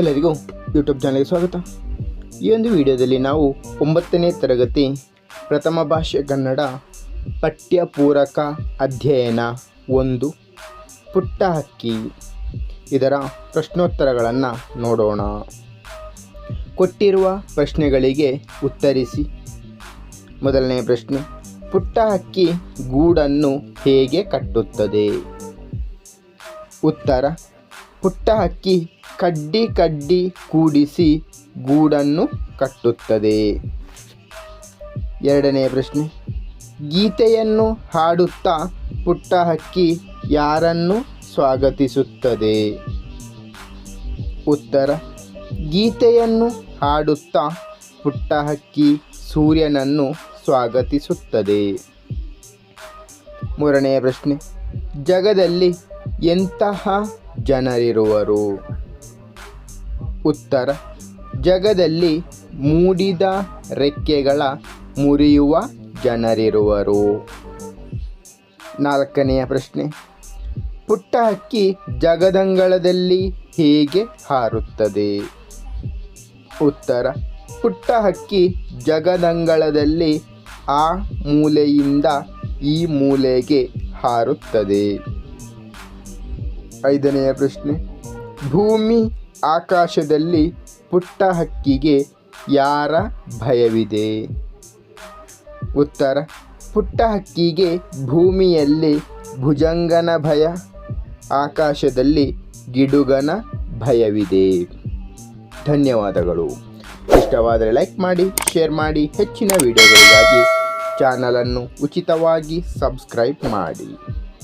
ಎಲ್ಲರಿಗೂ ಯೂಟ್ಯೂಬ್ ಚಾನಲ್ಗೆ ಸ್ವಾಗತ. ಈ ಒಂದು ವಿಡಿಯೋದಲ್ಲಿ ನಾವು ಒಂಬತ್ತನೇ ತರಗತಿ ಪ್ರಥಮ ಭಾಷೆ ಕನ್ನಡ ಪಠ್ಯಪೂರಕ ಅಧ್ಯಯನ ಒಂದು ಪುಟ್ಟ ಹಕ್ಕಿ ಇದರ ಪ್ರಶ್ನೋತ್ತರಗಳನ್ನು ನೋಡೋಣ. ಕೊಟ್ಟಿರುವ ಪ್ರಶ್ನೆಗಳಿಗೆ ಉತ್ತರಿಸಿ. ಮೊದಲನೇ ಪ್ರಶ್ನೆ, ಪುಟ್ಟ ಹಕ್ಕಿ ಗೂಡನ್ನು ಹೇಗೆ ಕಟ್ಟುತ್ತದೆ? ಉತ್ತರ ಪುಟ್ಟ ಹಕ್ಕಿ ಕಡ್ಡಿ ಕಡ್ಡಿ ಕೂಡಿಸಿ ಗೂಡನ್ನು ಕಟ್ಟುತ್ತದೆ. ಎರಡನೇ ಪ್ರಶ್ನೆ. ಗೀತೆಯನ್ನು ಹಾಡುತ್ತಾ ಪುಟ್ಟ ಹಕ್ಕಿ ಯಾರನ್ನು ಸ್ವಾಗತಿಸುತ್ತದೆ? ಉತ್ತರ. ಗೀತೆಯನ್ನು ಹಾಡುತ್ತಾ ಪುಟ್ಟ ಹಕ್ಕಿ ಸೂರ್ಯನನ್ನು ಸ್ವಾಗತಿಸುತ್ತದೆ. ಮೂರನೆಯ ಪ್ರಶ್ನೆ. ಜಗದಲ್ಲಿ ಎಂತಹ ಜನರಿರುವರು. ಉತ್ತರ, ಜಗದಲ್ಲಿ ಮೂಡಿದ ರೆಕ್ಕೆಗಳ ಮುರಿಯುವ ಜನರಿರುವರು. ನಾಲ್ಕನೆಯ ಪ್ರಶ್ನೆ, ಪುಟ್ಟ ಹಕ್ಕಿ ಜಗದಂಗಳದಲ್ಲಿ ಹೇಗೆ ಹಾರುತ್ತದೆ? ಉತ್ತರ, ಪುಟ್ಟ ಹಕ್ಕಿ ಜಗದಂಗಳದಲ್ಲಿ ಆ ಮೂಲೆಯಿಂದ ಈ ಮೂಲೆಗೆ ಹಾರುತ್ತದೆ. ಐದನೆಯ ಪ್ರಶ್ನೆ. ಭೂಮಿ ಆಕಾಶದಲ್ಲಿ ಪುಟ್ಟ ಹಕ್ಕಿಗೆ ಯಾರ ಭಯವಿದೆ? ಉತ್ತರ, ಪುಟ್ಟ ಹಕ್ಕಿಗೆ ಭೂಮಿಯಲ್ಲಿ ಭುಜಂಗನ ಭಯ, ಆಕಾಶದಲ್ಲಿ ಗಿಡುಗನ ಭಯವಿದೆ. ಧನ್ಯವಾದಗಳು. ಇಷ್ಟವಾದರೆ ಲೈಕ್ ಮಾಡಿ, ಶೇರ್ ಮಾಡಿ, ಹೆಚ್ಚಿನ ವಿಡಿಯೋಗಳಿಗಾಗಿ ಚಾನಲನ್ನು ಉಚಿತವಾಗಿ ಸಬ್ಸ್ಕ್ರೈಬ್ ಮಾಡಿ.